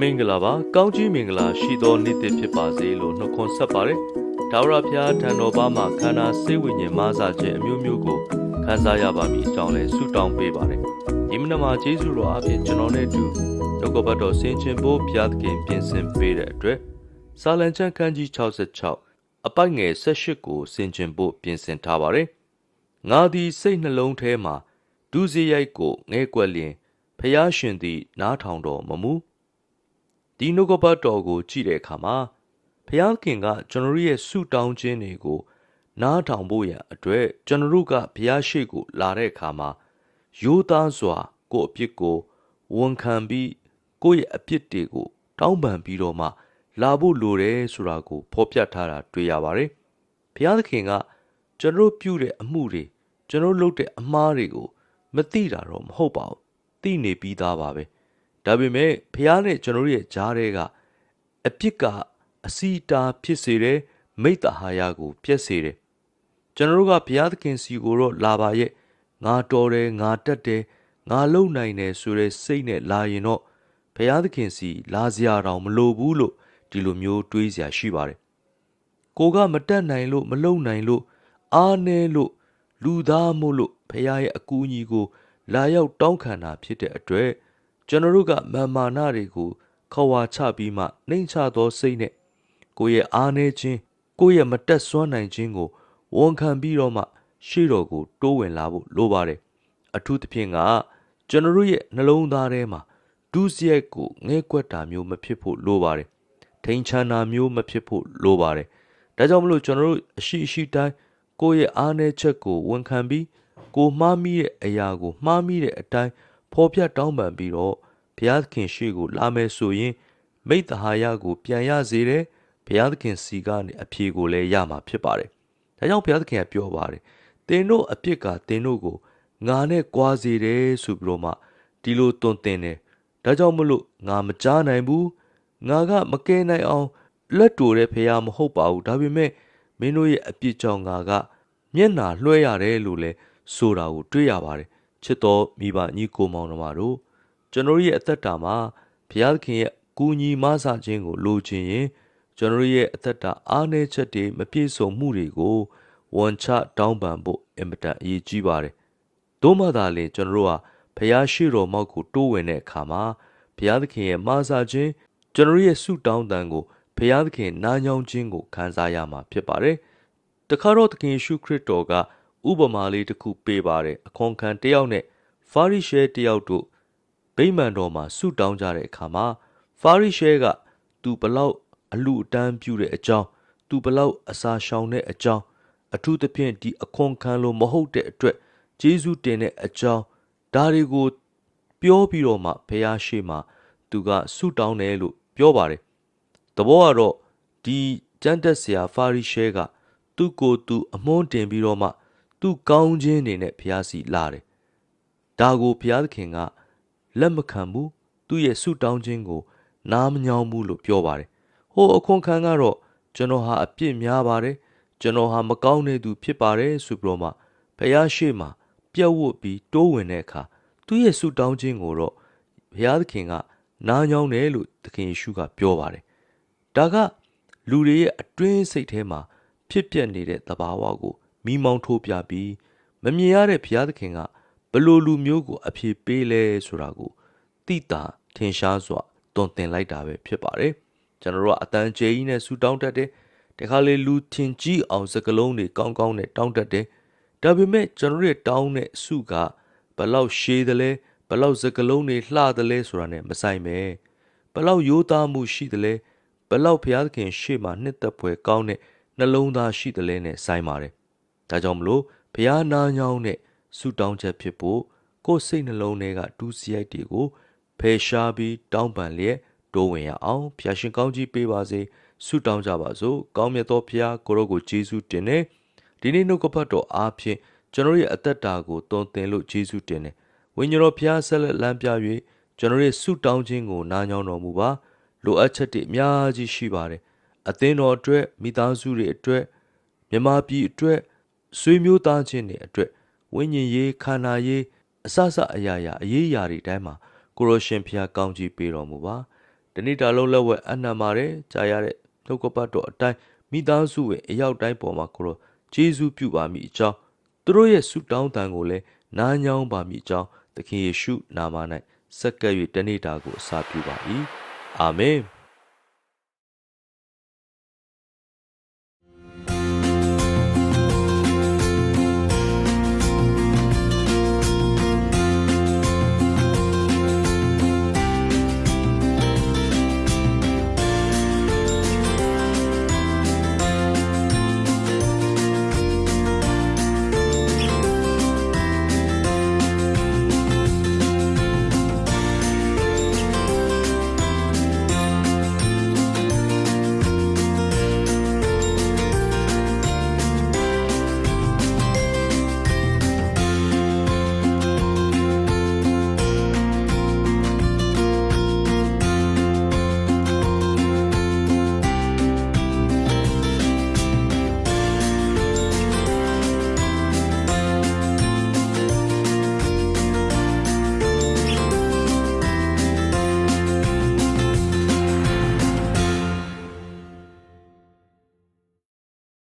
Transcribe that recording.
မင်္ဂလာပါကောင်းကြီးမင်္ဂလာရှိသောနေ့တစ်ဖြစ်ပါစေလို့နှုတ်ခွန်းဆက်ပါတယ်ဒါဝရဖျားထံတော်ဘာမှာခန္ဓာစိတ်ဝိညာဉ်မာစာခြင်းအမျိုးမျိုးကိုခံစားရပါမည်အကြောင်းလဲဆုတောင်းပေးပါတယ်ဒီမနက်မှာယေရှုတော်အပြင်ကျွန်တော်နဲ့အတူနှုတ်ကပတ်တော်ဆင်ခြင်ဖို့ဘုရားသခင်ပြင်ဆင်ပေးတဲ့အတွက်စာလံချမ်းခန်းကြီး66အပိုက်ငယ်18ကိုဆင်ခြင်ဖို့ပြင်ဆင်ထားပါတယ်ငါသည်စိတ်နှလုံးထဲမှာဒုစရိုက်ကိုငဲကွက်လျင်ဖျားရှင်သည်နားထောင်တော်မမူ ဒီနှုတ်ကပတ်တော်ကို ကြည့်တဲ့အခါမှာဖျားခင်က ကျွန်တော်ရဲ့ဆုတောင်းခြင်းတွေကို နားထောင်ဖို့ရန်အတွက်ကျွန်တော်တို့ကဘုရားရှိခိုးလာတဲ့အခါမှာရိုးသားစွာ ကိုယ့်အပြစ်ကိုဝန်ခံပြီးကိုယ့်ရဲ့အပြစ်တွေကို တောင်းပန်ပြီးတော့မှ လာဖို့လိုတယ်ဆိုတာကို ဖော်ပြထားတာတွေ့ရပါတယ်။ဘုရားသခင်က ကျွန်တော်ပြုတဲ့အမှုတွေကျွန်တော်လုပ်တဲ့အမှားတွေကို မသိတာတော့မဟုတ်ပါဘူး။သိနေပြီးသားပါပဲ။ ဒါပေမဲ့ဘုရားနဲ့ကျွန်တော်ရဲ့ကြားထဲကအပြစ်ကအစီတာဖြစ်စေတယ်မိတ္တဟာယကိုပြက်စေတယ်ကျွန်တော်တို့ကဘုရားသခင်စီကိုတော့လာပါရဲ့ငါတော်တယ်ငါတက်တယ်ငါလုံနိုင်တယ်ဆိုတဲ့စိတ်နဲ့လာရင်တော့ဘုရားသခင်စီလာစရာတောင်မလိုဘူးလို့ဒီလိုမျိုးတွေးစရာရှိပါတယ်ကိုကမတက်နိုင်လို့မလုံနိုင်လို့အားနည်းလို့လူသားမို့လို့ဘုရားရဲ့အကူအညီကို လာရောက်တောင်းခံတာဖြစ်တဲ့အတွက် ကျွန်တော်တို့ကမာမာနတွေကိုခေါ်ဝါချပြီးမှနှိမ်ချသောစိတ်နဲ့ကိုယ့်ရဲ့အားနည်းခြင်းကိုယ့်ရဲ့မတက်ဆွမ်းနိုင်ခြင်းကိုဝန်ခံပြီးတော့မှရှေ့တော်ကိုတိုးဝင်လာဖို့လိုပါတယ်အထူးသဖြင့်ကကျွန်တော်တို့ရဲ့နှလုံးသားထဲမှာဒုစရိုက်ကိုငဲကွက်တာမျိုးမဖြစ်ဖို့လိုပါတယ်ထိန်ချမ်းတာမျိုးမဖြစ်ဖို့လိုပါတယ်ဒါကြောင့်မလို့ကျွန်တော်တို့အရှိအရှိတိုင်းကိုယ့်ရဲ့အားနည်းချက်ကိုဝန်ခံပြီးကိုမှားမိတဲ့အရာကိုမှားမိတဲ့အတိုင်း ဖော်ပြတောင်းပန်ပြီးတော့ဘုရားသခင်ရှေ့ကိုလာမယ်ဆိုရင် မိတ္တဟာယကို ပြန်ရစေတယ်ဘုရားသခင်စီကနေအဖြေကိုလည်းရမှာဖြစ်ပါတယ်။ဒါကြောင့်ဘုရားသခင်ကပြောပါတယ်။သင်တို့အပြစ်ကသင်တို့ကိုငါနဲ့ကြွားစေတယ်ဆိုပြီးတော့မှဒီလိုတွင်တင်တယ်။ဒါကြောင့်မလို့ငါမကြားနိုင်ဘူး။ငါကမကဲနိုင်အောင်လက်တူတဲ့ဖះမဟုတ်ပါဘူး။ဒါပေမဲ့မင်းတို့ရဲ့အပြစ်ကြောင့်ငါကမျက်နာလွှဲရတယ်လို့လဲဆိုတာကိုတွေ့ရပါတယ်။ ချစ်တော်မိဘညီကိုမောင်နှမတို့ကျွန်တော်ရဲ့အသက်တာမှာဘုရားသခင်ရဲ့ကူညီမဆခြင်းကိုလိုချင်ရင်ကျွန်တော်ရဲ့အသက်တာအားနည်းချက်တွေမပြည့်စုံမှုတွေကိုဝန်ချတောင်းပန်ဖို့အင်မတန်အရေးကြီးပါတယ်။သို့မှသာလျှင်ကျွန်တော်တို့ဟာဘုရားရှိတော်မောက်ကိုတိုးဝင်တဲ့အခါမှာဘုရားသခင်ရဲ့မဆခြင်းကျွန်တော်ရဲ့ဆုတောင်းတန်ကိုဘုရားသခင်နားညောင်းခြင်းကိုခံစားရမှာဖြစ်ပါတယ်။တခါတော့သခင်ယေရှုခရစ်တော်က ဥပမာလေးတစ်ခုပေးပါတယ်အခွန်ခံတယောက်နဲ့ဖာရိရှဲတယောက်တို့ဗိမာန်တော်မှာဆုတောင်းကြတဲ့အခါမှာဖာရိရှဲကသူဘလောက်အလူအတန်းပြုတဲ့အကြောင်းသူဘလောက်အစာရှောင်တဲ့အကြောင်းအထူးသဖြင့်ဒီအခွန်ခံလို့မဟုတ်တဲ့အတွက်ဂျေဇုတင်တဲ့အကြောင်းဒါတွေကိုပြောပြီးတော့မှဘုရားရှိမှသူကဆုတောင်းတယ်လို့ပြောပါတယ်တဘောကတော့ဒီကျမ်းတက်ဆရာဖာရိရှဲကသူ့ကိုယ်သူအမွှန်းတင်ပြီးတော့မှ သူ့ကောင်းခြင်းနေနဲ့ဘုရားစီလာတယ်ဒါကိုဘုရားသခင်ကလက်မခံဘူးသူ့ရဲ့ဆုတောင်းခြင်းကို နားမညောင်းဘူးလို့ပြောပါတယ်ဟိုအခွန်ခံကတော့ကျွန်တော်ဟာအပြစ်များပါတယ်ကျွန်တော်ဟာမကောင်းတဲ့သူဖြစ်ပါတယ်ဆိုပြီးတော့မှဘုရားရှိမှပြတ်ဝတ်ပြီးတိုးဝင်တဲ့အခါသူ့ရဲ့ဆုတောင်းခြင်းကိုတော့ဘုရားသခင်ကနားညောင်းတယ်လို့သခင်ယေရှုကပြောပါတယ်ဒါကလူတွေရဲ့အတွင်းစိတ်ထဲမှာဖြစ်ပျက်နေတဲ့သဘာဝကို မိမောင်းထိုးပြပြီးမမြင်ရတဲ့ဘုရားသခင်ကဘလို့လူမျိုးကိုအဖြေပေးလဲဆိုတာကိုသိတာထင်ရှားစွာတွင်တင်လိုက်တာပဲဖြစ်ပါတယ်ကျွန်တော်တို့ကအတန်ကျေကြီးနဲ့ဆူတောင်းတတ်တယ်တခါလေလူထင်ကြီးအောင်စကလုံးတွေကောင်းကောင်းနဲ့တောင်းတတ်တယ်ဒါပေမဲ့ကျွန်တော်ရဲ့တောင်းတဲ့ဆုကဘလောက်ရှည်တယ်လဲဘလောက်စကလုံးတွေလှတယ်လဲဆိုတာနဲ့မဆိုင်ပဲဘလောက်ရိုးသားမှုရှိတယ်လဲဘလောက်ဘုရားသခင်ရှေ့မှာနှစ်သက်ဖွယ်ကောင်းတဲ့နှလုံးသားရှိတယ်လဲနဲ့ဆိုင်ပါတယ် ဒါကြောင့်မလို့ဘုရားနာညောင်းတဲ့ဆုတောင်းချက်ဖြစ်ဖို့ကိုယ်စိတ်နှလုံးထဲကဒူးစရိုက်တွေကိုဖယ်ရှားပြီးတောင်းပန်လျက်တိုးဝင်ရအောင်ဖျာရှင်ကောင်းကြီးပေးပါစေဆုတောင်းကြပါစို့ကောင်းမြတ်သောဖျားကိုရောကိုယေရှုတင်တယ်ဒီနေ့နှုတ်ကပတ်တော်အားဖြင့်ကျွန်တော်ရဲ့အသက်တာကိုတုံသင်လို့ယေရှုတင်တယ်ဝိညာဉ်တော်ဖျားဆက်လက်လမ်းပြ၍ကျွန်တော်ရဲ့ဆုတောင်းခြင်းကိုနားညောင်းတော်မူပါလိုအပ်ချက်တွေအများကြီးရှိပါတယ်အသင်းတော်အတွက်မိသားစုတွေအတွက်မြမပြည်အတွက် ဆွေမျိုးသားချင်းတွေအတွက်ဝိညာဉ်ရေးခန္ဓာရေးအစစအရာရာအရေးအရာတွေတိုင်းမှာကိုရရှင်ဖျားကောင်းကြီးပေးတော်မူပါဒီနေ့တာလုံးလက်ဝဲအနံပါတယ်ကြားရတဲ့နှုတ်ကပတ်တော်အတိုင်းမိသားစုဝင်အရောက်တိုင်းပေါ်မှာကိုတော့ဂျေဇုပြုပါမိအကြောင်းသူတို့ရဲ့ဆုတောင်းတန်ကိုလည်းနားညောင်းပါမိအကြောင်းသခင်ယေရှုနာမ၌စက္ကပ်၍တနေ့တာကိုအစာပြုပါ၏အာမင်